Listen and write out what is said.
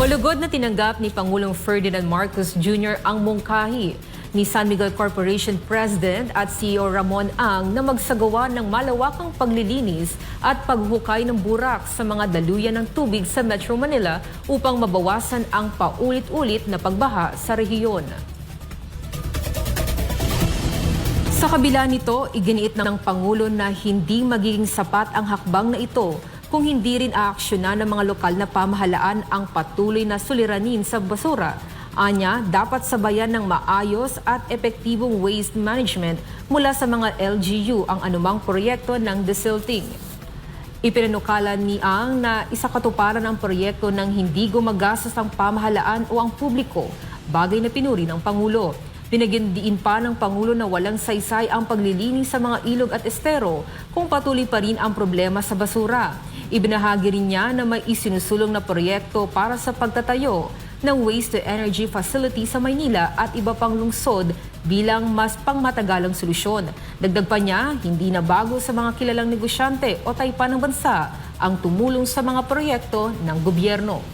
Malugod na tinanggap ni Pangulong Ferdinand Marcos Jr. ang mungkahi ni San Miguel Corporation President at CEO Ramon Ang na magsagawa ng malawakang paglilinis at paghukay ng burak sa mga daluyan ng tubig sa Metro Manila upang mabawasan ang paulit-ulit na pagbaha sa rehiyon. Sa kabila nito, iginiit ng Pangulo na hindi magiging sapat ang hakbang na ito kung hindi rin aaksyonan ng mga lokal na pamahalaan ang patuloy na suliranin sa basura. Anya, dapat sabayan ng maayos at epektibong waste management mula sa mga LGU ang anumang proyekto ng desilting. Ipinanukala ni Ang na isakatuparan ang proyekto ng hindi gumagastos ang pamahalaan o ang publiko, bagay na pinuri ng Pangulo. Pinagyandiin pa ng Pangulo na walang saysay ang paglilinis sa mga ilog at estero kung patuloy pa rin ang problema sa basura. Ibinahagi rin niya na may isinusulong na proyekto para sa pagtatayo ng waste-to-energy facility sa Maynila at iba pang lungsod bilang mas pangmatagalang solusyon. Dagdag pa niya, hindi na bago sa mga kilalang negosyante o taypa ng bansa ang tumulong sa mga proyekto ng gobyerno.